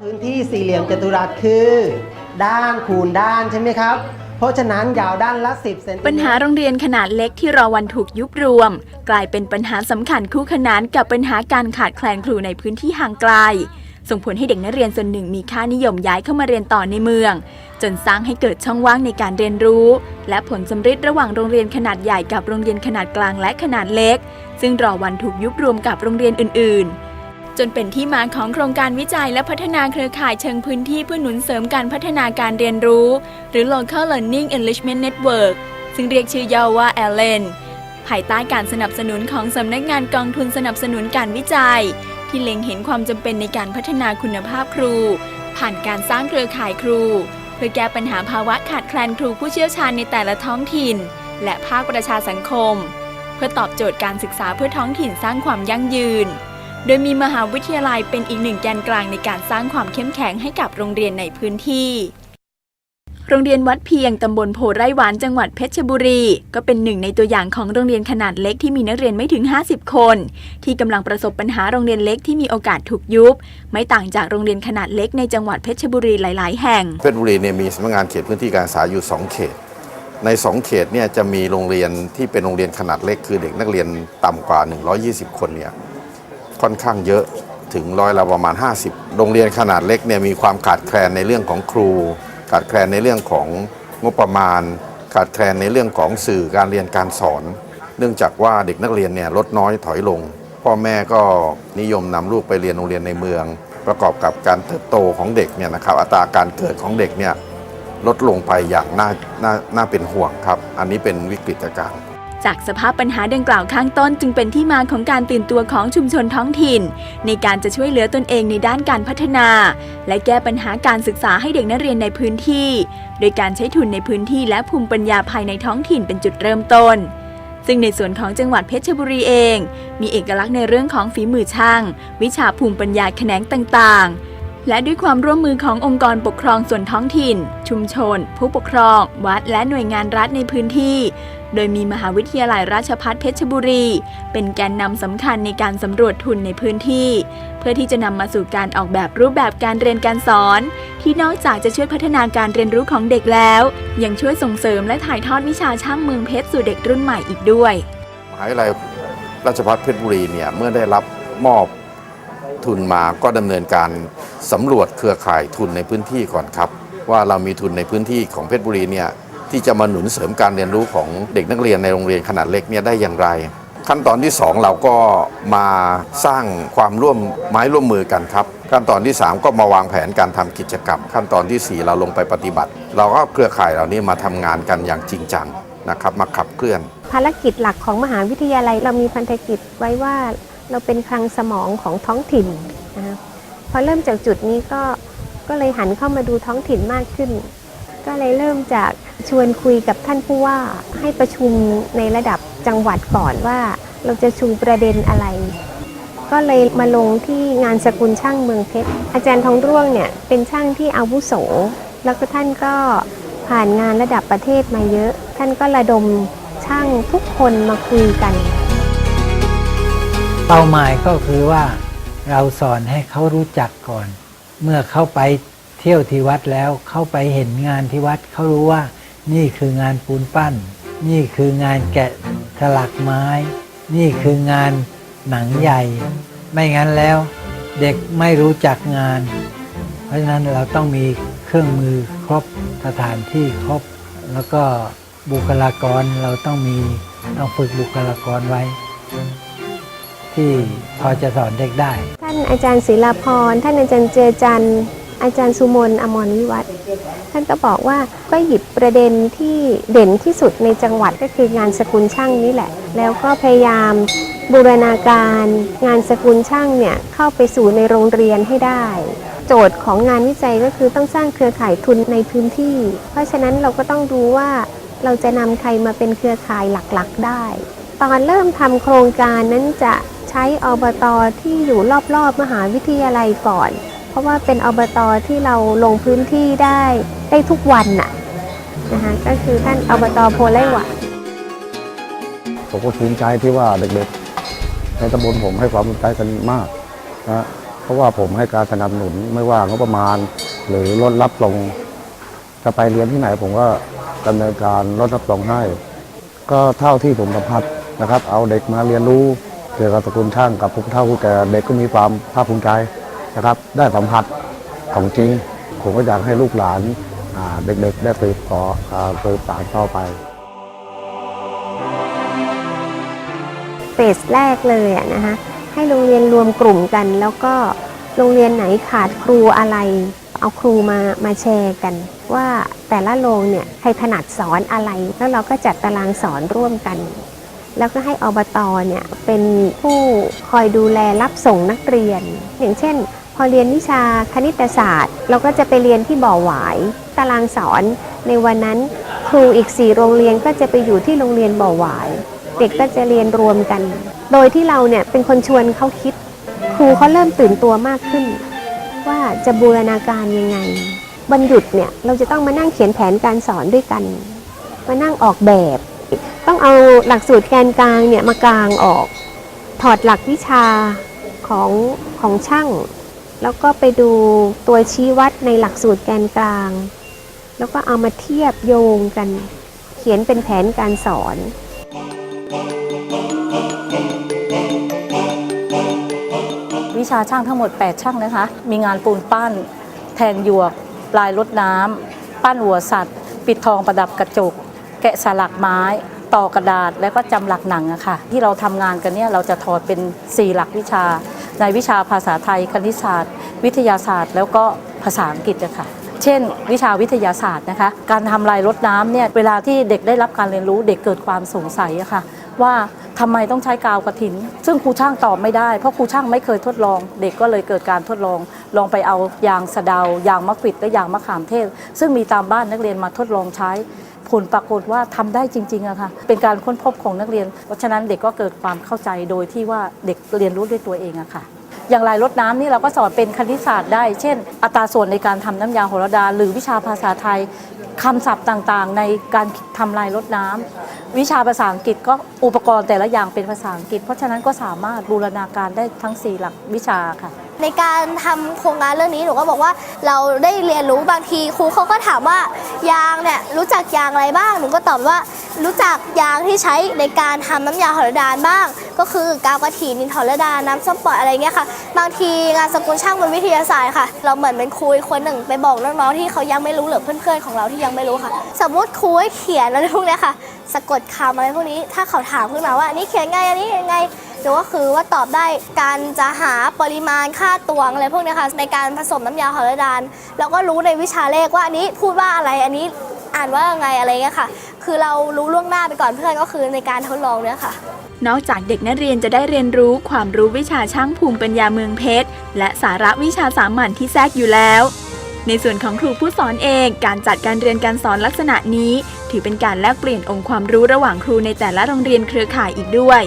พื้นที่สี่เหลี่ยมจัตุรัสคือ ด้านคูณด้านใช่ไหมครับ เพราะฉะนั้นยาวด้านละ 10เซนติเมตรปัญหาโรงเรียนขนาดเล็กที่รอวันถูกยุบรวม กลายเป็นปัญหาสำคัญคู่ขนานกับปัญหาการขาดแคลนครูในพื้นที่ห่างไกล ส่งผลให้เด็กนักเรียนส่วนหนึ่งมีค่านิยมย้ายเข้ามาเรียนต่อในเมือง จนสร้างให้เกิดช่องว่างในการเรียนรู้ และผลสำฤทธิ์ระหว่างโรงเรียนขนาดใหญ่กับโรงเรียนขนาดกลางและขนาดเล็ก ซึ่งรอวันถูกยุบรวมกับโรงเรียนอื่น ๆ จนเป็นที่มาของโครงการวิจัยและพัฒนาเครือข่ายเชิงพื้นที่เพื่อหนุนเสริมการพัฒนาการเรียนรู้ หรือ Local Learning Enrichment Network ซึ่งเรียกชื่อย่อว่า ALLEN ภายใต้การสนับสนุนของสำนักงานกองทุนสนับสนุนการวิจัย ที่เล็งเห็นความจำเป็นในการพัฒนาคุณภาพครู ผ่านการสร้างเครือข่ายครู เพื่อแก้ปัญหาภาวะขาดแคลนครูผู้เชี่ยวชาญในแต่ละท้องถิ่น และภาคประชาสังคม เพื่อตอบโจทย์การศึกษาเพื่อท้องถิ่นสร้างความยั่งยืน โดยมีมหาวิทยาลัยเป็นอีกหนึ่งแกนกลางในการสร้างความเข้มแข็งให้กับโรงเรียนในพื้นที่ โรงเรียนวัดเพียงตำบลโพไร่หวานจังหวัดเพชรบุรี ก็เป็นหนึ่งในตัวอย่างของโรงเรียนขนาดเล็กที่มีนักเรียนไม่ถึง 50 คน ที่กำลังประสบปัญหาโรงเรียนเล็กที่มีโอกาสถูกยุบ ไม่ต่างจากโรงเรียนขนาดเล็กในจังหวัดเพชรบุรีหลาย ๆ แห่ง เพชรบุรีเนี่ยมีสำนักงานเขตพื้นที่การศึกษาอยู่ 2 เขต ใน 2 เขตเนี่ยจะมีโรงเรียนที่เป็นโรงเรียนขนาดเล็กคือเด็กนักเรียนต่ำกว่า 120 คนเนี่ย ค่อนข้างเยอะถึงร้อยละประมาณ 50 โรงเรียนขนาดเล็กเนี่ยมีความขาดแคลนในเรื่องของครู ขาดแคลนในเรื่องของงบประมาณ ขาดแคลนในเรื่องของสื่อการเรียนการสอน เนื่องจากว่าเด็กนักเรียนเนี่ยลดน้อยถอยลง พ่อแม่ก็นิยมนำลูกไปเรียนโรงเรียนในเมือง ประกอบกับการเติบโตของเด็กเนี่ยนะครับอัตราการเกิดของเด็กเนี่ยลดลงไปอย่างน่าน่าน่าเป็นห่วงครับ อันนี้เป็นวิกฤตการณ์ จากสภาพปัญหาดังกล่าวข้างต้นจึงเป็นที่มาของการตื่นตัวของชุมชนท้องถิ่น ในการจะช่วยเหลือตนเองในด้านการพัฒนา และแก้ปัญหาการศึกษาให้เด็กนักเรียนในพื้นที่ โดยการใช้ทุนในพื้นที่และภูมิปัญญาภายในท้องถิ่นเป็นจุดเริ่มต้น ซึ่งในส่วนของจังหวัดเพชรบุรีเอง มีเอกลักษณ์ในเรื่องของฝีมือช่าง วิชาภูมิปัญญาแขนงต่างๆ และด้วยความร่วมมือขององค์กรปกครองส่วนท้องถิ่น ชุมชน ผู้ปกครอง วัดและหน่วยงานรัฐในพื้นที่ โดยมีมหาวิทยาลัยราชภัฏเพชรบุรี เป็นแกนนำสำคัญในการสำรวจทุนในพื้นที่ เพื่อที่จะนำมาสู่การออกแบบรูปแบบการเรียนการสอน ที่นอกจากจะช่วยพัฒนาการเรียนรู้ของเด็กแล้ว ยังช่วยส่งเสริมและถ่ายทอดวิชาช่างเมืองเพชรสู่เด็กรุ่นใหม่อีกด้วย มหาวิทยาลัยราชภัฏเพชรบุรีเนี่ยเมื่อได้รับมอบ ทุนมาก็ดำเนินการสำรวจเครือข่ายทุนในพื้นที่ก่อนครับ ว่าเรามีทุนในพื้นที่ของเพชรบุรีเนี่ยที่จะมาหนุนเสริมการเรียนรู้ของเด็กนักเรียนในโรงเรียนขนาดเล็กเนี่ยได้อย่างไร ขั้นตอนที่ 2 เราก็มาสร้างความร่วมไม้ร่วมมือกันครับ ขั้นตอนที่ 3 ก็มาวางแผนการทำกิจกรรม ขั้นตอนทีสี่ 4 เราลงไปปฏิบัติ เราก็เครือข่ายเหล่านี้มาทำงานกันอย่างจริงจังนะครับมาขับเคลื่อน ภารกิจหลักของมหาวิทยาลัยเรามีพันธกิจไว้ว่า เราเป็นคลังสมองของท้องถิ่นนะคะพอเริ่มจากจุดนี้ก็ก็เลยหันเข้ามาดูท้องถิ่นมากขึ้น ก็เลยเริ่มจากชวนคุยกับท่านผู้ว่าให้ประชุมในระดับจังหวัดก่อนว่าเราจะชูประเด็นอะไร ก็เลยมาลงที่งานสกุลช่างเมืองเพชรอาจารย์ทองร่วงเนี่ยเป็นช่างที่อาวุโส แล้วก็ท่านก็ผ่านงานระดับประเทศมาเยอะ ท่านก็ระดมช่างทุกคนมาคุยกัน ป้าหมายก็คือว่าเราสอนให้เขารู้จักก่อน เมื่อเขาไปเที่ยวที่วัดแล้วเขาไปเห็นงานที่วัดเขารู้ว่า นี่คืองานปูนปั้น นี่คืองานแกะสลักไม้ นี่คืองานหนังใหญ่ ไม่งั้นแล้วเด็กไม่รู้จักงาน เพราะฉะนั้นเราต้องมีเครื่องมือครบสถานที่ครบ แล้วก็บุคลากรเราต้องมีต้องฝึกบุคลากรไว้ ที่พอจะสอนเด็กได้ ท่านอาจารย์ศิลาพร ท่านอาจารย์เจอจันทร์อาจารย์สุมนอมรวิวัฒน์ท่านก็บอกว่าก็หยิบประเด็นที่เด่นที่สุดในจังหวัดก็คืองานสกุลช่างนี่แหละ แล้วก็พยายามบูรณาการงานสกุลช่างเนี่ยเข้าไปสู่ในโรงเรียนให้ได้ โจทย์ของงานวิจัยก็คือต้องสร้างเครือข่ายทุนในพื้นที่ เพราะฉะนั้นเราก็ต้องดูว่าเราจะนำใครมาเป็นเครือข่ายหลักๆได้ ตอนเริ่มทำโครงการนั้นจะ ใช้อบตที่อยู่รอบๆมหาวิทยาลัยก่อน เพราะว่าเป็นอบตที่เราลงพื้นที่ได้ได้ทุกวันน่ะนะคะก็คือท่านอบตโพไลหวะผมก็ภูมิใจที่ว่าเด็กๆ ในตำบลผมให้ความสนใจกันมากนะเพราะว่าผมให้การสนับสนุนไม่ว่างบประมาณ หรือรถรับส่งจะไปเรียนที่ไหนผมก็ดำเนินการรถรับส่งให้ ก็เท่าที่ผมสัมผัสนะครับ เอาเด็กมาเรียนรู้ เกี่ยวกับสกุลช่างกับผู้เฒ่าผู้แก่เด็กก็มีความภาคภูมิใจนะครับ ได้สัมผัสของจริง ผมก็อยากให้ลูกหลานเด็กๆ ได้สืบต่อสืบสานต่อไปเฟสแรกเลยนะคะให้โรงเรียนรวมกลุ่มกัน แล้วก็โรงเรียนไหนขาดครูอะไร เอาครูมามาแชร์กัน ว่าแต่ละโรงเนี่ยใครถนัดสอนอะไร แล้วเราก็จัดตารางสอนร่วมกัน แล้วก็ให้อบตเนี่ยเป็นผู้คอยดูแลรับส่งนักเรียน อย่างเช่น พอเรียนวิชาคณิตศาสตร์ เราก็จะไปเรียนที่บ่อหวาย ตารางสอนในวันนั้นครูอีกสี่โรงเรียนก็จะไปอยู่ที่โรงเรียนบ่อหวาย เด็กก็จะเรียนรวมกัน โดยที่เราเนี่ยเป็นคนชวนเขาคิด ครูเขาเริ่มตื่นตัวมากขึ้น ว่าจะบูรณาการยังไงวันหยุดเนี่ยเราจะต้องมานั่งเขียนแผนการสอนด้วยกัน มานั่งออกแบบ ต้องเอาหลักสูตรแกนกลางเนี่ยมากลางออก ถอดหลักวิชาของของช่าง แล้วก็ไปดูตัวชี้วัดในหลักสูตรแกนกลาง แล้วก็เอามาเทียบโยงกัน เขียนเป็นแผนการสอนวิชาช่างทั้งหมด 8 ช่างนะคะ มีงานปูนปั้น แทงหยวก ลายรดน้ำ ปั้นหัวสัตว์ ปิดทองประดับกระจก แกะสลักไม้ ต่อกระดาษแล้วก็จำหลักหนังอะค่ะ ที่เราทำงานกันเนี่ยเราจะถอดเป็น 4 หลักวิชา ในวิชาภาษาไทย คณิตศาสตร์ วิทยาศาสตร์ แล้วก็ภาษาอังกฤษอะค่ะเช่น วิชาวิทยาศาสตร์นะคะ การทำลายรดน้ำเนี่ยเวลาที่เด็กได้รับการเรียนรู้เด็กเกิดความสงสัยอะค่ะ ว่าทำไมต้องใช้กาวกระถิน ซึ่งครูช่างตอบไม่ได้ เพราะครูช่างไม่เคยทดลอง เด็กก็เลยเกิดการทดลอง ลองไปเอายางสะเดายางมะขวิดและยางมะขามเทศ ซึ่งมีตามบ้านนักเรียนมาทดลองใช้ ผลปรากฏว่าทำได้จริงๆอะค่ะ เป็นการค้นพบของนักเรียน เพราะฉะนั้นเด็กก็เกิดความเข้าใจโดยที่ว่าเด็กเรียนรู้ด้วยตัวเองอะค่ะอย่างลายรดน้ำนี่เราก็สอนเป็นคณิตศาสตร์ได้ เช่น อัตราส่วนในการทำน้ำยาโหระดา หรือวิชาภาษาไทยคำศัพท์ต่างๆ ในการทำลายรดน้ำวิชาภาษาอังกฤษก็อุปกรณ์แต่ละอย่างเป็นภาษาอังกฤษ เพราะฉะนั้นก็สามารถบูรณาการได้ทั้ง 4 หลักวิชาค่ะ ในการทำโครงงานเรื่องนี้หนูก็บอกว่าเราได้เรียนรู้บางทีครูเขาก็ถามว่ายางเนี่ยรู้จักยางอะไรบ้างหนูก็ตอบว่ารู้จักยางที่ใช้ในการทำน้ำยาหอระดานบ้าง ก็คือกาวกระถินนินหอระดานน้ำส้มปล่อยอะไรเงี้ยค่ะ บางทีงานสกุลช่างบนวิทยาศาสตร์ค่ะ เราเหมือนเป็นครูคนหนึ่งไปบอกน้องๆที่เขายังไม่รู้หรือเพื่อนๆของเราที่ยังไม่รู้ค่ะ สมมติครูให้เขียนอะไรพวกเนี้ยค่ะ สะกดคำอะไรพวกนี้ถ้าเขาถามขึ้นมาว่านนี้เขียนไงอันนี้ยังไง หรือว่าคือว่าตอบได้การจะหาปริมาณค่าตวงอะไรพวกนี้ค่ะในการผสมน้ำยาหอระดานเราก็รู้ในวิชาเลขว่าอันนี้พูดว่าอะไรอันนี้อ่านว่าไงอะไรเงี้ยค่ะ คือเรารู้ล่วงหน้าไปก่อนเพื่อนก็คือในการทดลองเนี่ยค่ะนอกจากเด็กนักเรียนจะได้เรียนรู้ความรู้วิชาช่างภูมิปัญญาเมืองเพชร และสาระวิชาสามัญที่แทรกอยู่แล้ว ในส่วนของครูผู้สอนเอง การจัดการเรียนการสอนลักษณะนี้ ถือเป็นการแลกเปลี่ยนองค์ความรู้ระหว่างครูในแต่ละโรงเรียนเครือข่ายอีกด้วย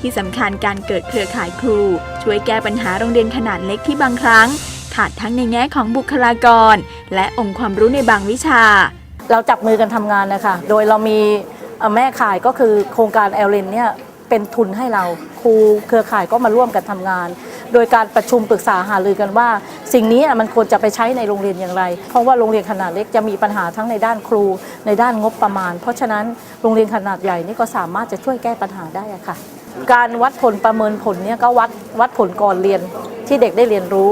ที่สำคัญการเกิดเครือข่ายครู ช่วยแก้ปัญหาโรงเรียนขนาดเล็กที่บางครั้ง ขาดทั้งในแง่ของบุคลากร และองค์ความรู้ในบางวิชา เราจับมือกันทำงานนะคะ โดยเรามีแม่ข่ายก็คือโครงการแอลเลนเนี่ยเป็นทุนให้เราครูเครือข่ายก็มาร่วมกันทำงาน โดยการประชุมปรึกษาหารือกันว่า สิ่งนี้มันควรจะไปใช้ในโรงเรียนอย่างไร เพราะว่าโรงเรียนขนาดเล็กจะมีปัญหาทั้งในด้านครูในด้านงบประมาณ เพราะฉะนั้นโรงเรียนขนาดใหญ่นี่ก็สามารถจะช่วยแก้ปัญหาได้ะค่ะ การวัดผลประเมินผลเนี่ยก็วัดวัดผลก่อนเรียนที่เด็กได้เรียนรู้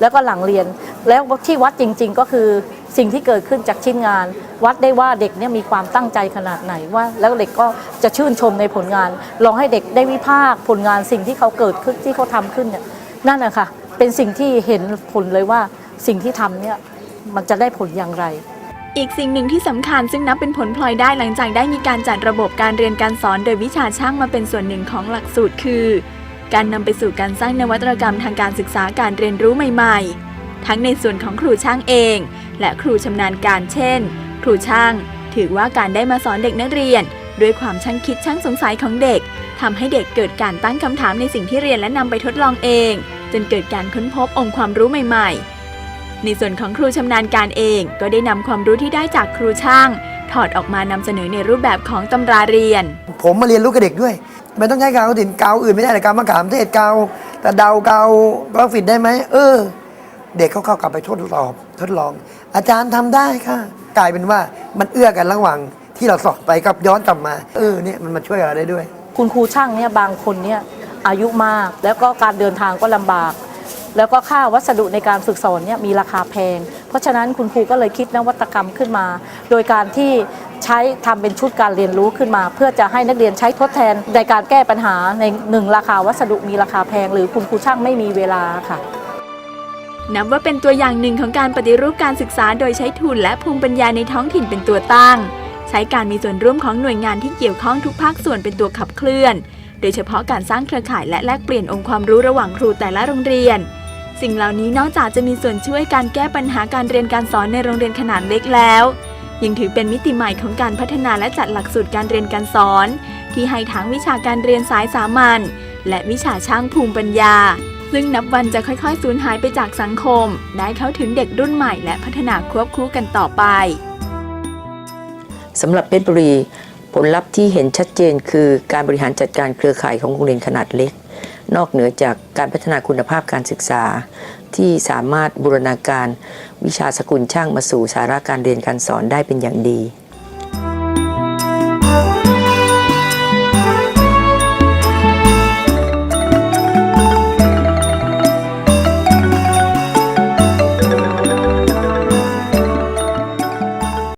แล้วก็หลังเรียน แล้วที่วัดจริง ๆ ก็คือสิ่งที่เกิดขึ้นจากชิ้นงาน วัดได้ว่าเด็กเนี่ยมีความตั้งใจขนาดไหนว่า แล้วเด็กก็จะชื่นชมในผลงาน ลองให้เด็กได้วิพากษ์ผลงานสิ่งที่เขาเกิดขึ้นที่เขาทำขึ้นเนี่ยนั่นนะค่ะเป็นสิ่งที่เห็นผลเลยว่าสิ่งที่ทำเนี่ยมันจะได้ผลอย่างไร อีกสิ่งหนึ่งที่สำคัญซึ่งนับเป็นผลพลอยได้หลังจากได้มีการจัดระบบการเรียนการสอนโดยวิชาช่างมาเป็นส่วนหนึ่งของหลักสูตรคือ การนำไปสู่การสร้างนวัตกรรมทางการศึกษาการเรียนรู้ใหม่ ๆ ทั้งในส่วนของครูช่างเอง และครูชำนาญการเช่น ครูช่าง ถือว่าการได้มาสอนเด็กนักเรียน ด้วยความช่างคิดช่างสงสัยของเด็กทำให้เด็กเกิดการตั้งคำถามในสิ่งที่เรียนและนำไปทดลองเอง จนเกิดการค้นพบองค์ความรู้ใหม่ ๆ ในส่วนของครูชำนาญการเองก็ได้นำความรู้ที่ได้จากครูช่าง ถอดออกมานำเสนอในรูปแบบของตำราเรียน ผมมาเรียนรู้กับเด็กด้วยไม่ต้องใช้กาวกระถินกาวอื่นไม่ได้แต่กาวมะขามเทศกาวแต่เดากาวกราฟิตได้ไหมเออ เด็กเขาเข้ากลับไปทดสอบทดลอง อาจารย์ทำได้ค่ะ กลายเป็นว่ามันเอื้อกันระหว่างที่เราสอนไปกับย้อนกลับมา เออเนี่ยมันมาช่วยเราได้ด้วย คุณครูช่างเนี่ยบางคนเนี่ยอายุมาก แล้วก็การเดินทางก็ลำบาก แล้วก็ค่าวัสดุในการฝึกสอนเนี่ยมีราคาแพง เพราะฉะนั้นคุณครูก็เลยคิดนวัตกรรมขึ้นมา โดยการที่ใช้ทำเป็นชุดการเรียนรู้ขึ้นมา เพื่อจะให้นักเรียนใช้ทดแทนในการแก้ปัญหาในหนึ่งราคาวัสดุมีราคาแพง หรือคุณครูช่างไม่มีเวลาค่ะนับว่าเป็นตัวอย่างหนึ่งของการปฏิรูปการศึกษาโดยใช้ทุนและภูมิปัญญาในท้องถิ่นเป็นตัวตั้ง ใช้การมีส่วนร่วมของหน่วยงานที่เกี่ยวข้องทุกภาคส่วนเป็นตัวขับเคลื่อน โดยเฉพาะการสร้างเครือข่ายและแลกเปลี่ยนองค์ความรู้ระหว่างครูแต่ละโรงเรียน สิ่งเหล่านี้นอกจากจะมีส่วนช่วยการแก้ปัญหาการเรียนการสอนในโรงเรียนขนาดเล็กแล้ว ยังถือเป็นมิติใหม่ของการพัฒนาและจัดหลักสูตรการเรียนการสอน ที่ให้ทั้งวิชาการเรียนสายสามัญและวิชาช่างภูมิปัญญา ซึ่งนับวันจะค่อยๆสูญหายไปจากสังคม ได้เข้าถึงเด็กรุ่นใหม่และพัฒนาควบคู่กันต่อไปสำหรับเพชรบุรีผลลัพธ์ที่เห็นชัดเจนคือการบริหารจัดการเครือข่ายของโรงเรียนขนาดเล็ก นอกเหนือจากการพัฒนาคุณภาพการศึกษา ที่สามารถบูรณาการวิชาสกุลช่างมาสู่สาระการเรียนการสอนได้เป็นอย่างดี